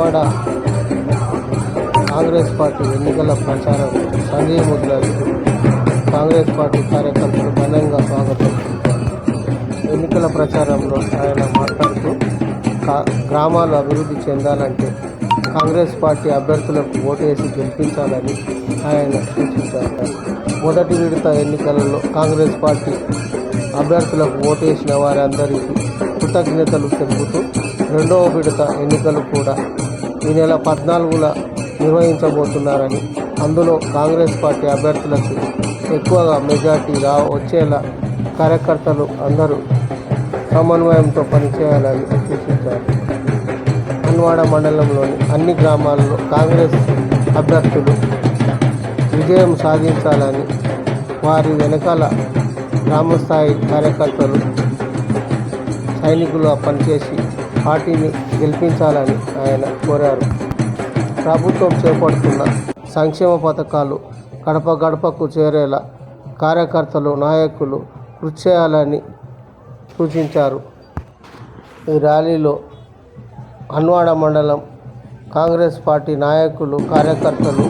అన్వాడ Congress party ఎన్నికల ప్రచారం Sanjay Mudiraju Congress party కార్యకర్తలు ఘనంగా స్వాగతం. ఎన్నికల ప్రచారంలో ఆయన మాట్లాడుతూ గ్రామాలు అభివృద్ధి చెందాలంటే కాంగ్రెస్ పార్టీ అభ్యర్థులకు ఓటు వేసి గెలిపించాలని ఆయన సూచించారు. మొదటి విడత ఎన్నికలలో కాంగ్రెస్ పార్టీ అభ్యర్థులకు ఓటు వేసిన వారందరికీ కృతజ్ఞతలు తెలుపుతూ రెండవ విడత ఎన్నికలు కూడా ఈ నెల పద్నాలుగుల నిర్వహించబోతున్నారని అందులో కాంగ్రెస్ పార్టీ అభ్యర్థులకు ఎక్కువగా మెజార్టీ రా వచ్చేలా కార్యకర్తలు అందరూ సమన్వయంతో పనిచేయాలని సూచించారు. అన్వాడ మండలంలోని అన్ని గ్రామాల్లో కాంగ్రెస్ అభ్యర్థులు విజయం సాధించాలని వారి వెనకాల గ్రామస్థాయి కార్యకర్తలు సైనికులుగా పనిచేసి పార్టీని గెలిపించాలని ఆయన కోరారు. ప్రభుత్వం చేపడుతున్న సంక్షేమ పథకాలు గడప గడపకు చేరేలా కార్యకర్తలు నాయకులు కృషి చేయాలని సూచించారు. ఈ ర్యాలీలో హన్వాడ మండలం కాంగ్రెస్ పార్టీ నాయకులు కార్యకర్తలు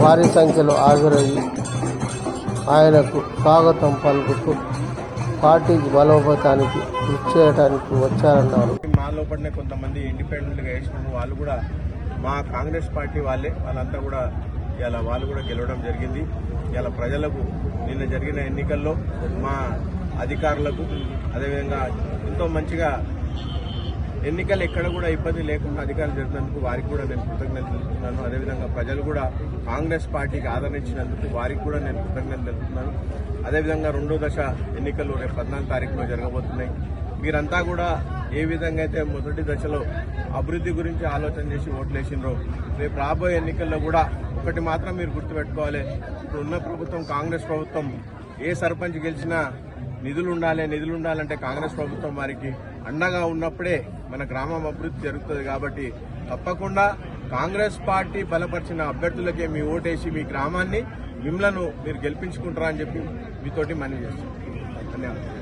భారీ సంఖ్యలో హాజరయ్యి ఆయనకు స్వాగతం పలుకుతూ పార్టీకి బలోపేతానికి కృషి చేయడానికి వచ్చారన్నారు. మా లోపలనే కొంతమంది ఇండిపెండెంట్గా వేసినప్పుడు వాళ్ళు కూడా మా కాంగ్రెస్ పార్టీ వాళ్ళే వాళ్ళంతా కూడా ఇలా వాళ్ళు కూడా గెలవడం జరిగింది. ఇలా ప్రజలకు నిన్న జరిగిన ఎన్నికల్లో మా అధికారులకు అదేవిధంగా ఎంతో మంచిగా ఎన్నికలు ఎక్కడ కూడా ఇబ్బంది లేకుండా అధికారులు జరిపినందుకు వారికి కూడా నేను కృతజ్ఞతలు తెలుపుతున్నాను. అదేవిధంగా ప్రజలు కూడా కాంగ్రెస్ పార్టీకి ఆదరించినందుకు వారికి కూడా నేను కృతజ్ఞతలు తెలుపుతున్నాను. అదేవిధంగా రెండో దశ ఎన్నికలు రేపు పద్నాలుగు తారీఖులో జరగబోతున్నాయి. మీరంతా కూడా ఏ విధంగా అయితే మొదటి దశలో అభివృద్ధి గురించి ఆలోచన చేసి ఓట్లేసినరో రేపు రాబోయే ఎన్నికల్లో కూడా ఒకటి మాత్రం మీరు గుర్తుపెట్టుకోవాలి. ఇప్పుడు ఉన్న ప్రభుత్వం కాంగ్రెస్ ప్రభుత్వం ఏ సర్పంచ్ గెలిచినా నిధులు ఉండాలి నిధులు ఉండాలంటే కాంగ్రెస్ ప్రభుత్వం వారికి అండగా ఉన్నప్పుడే మన గ్రామం అభివృద్ధి జరుగుతుంది కాబట్టి తప్పకుండా కాంగ్రెస్ పార్టీ బలపరిచిన అభ్యర్థులకే మీ ఓటేసి మీ గ్రామాన్ని మిమ్మలను మీరు గెలిపించుకుంటారా అని చెప్పి మీతోటి మనవి చేస్తున్నాం. ధన్యవాదాలు.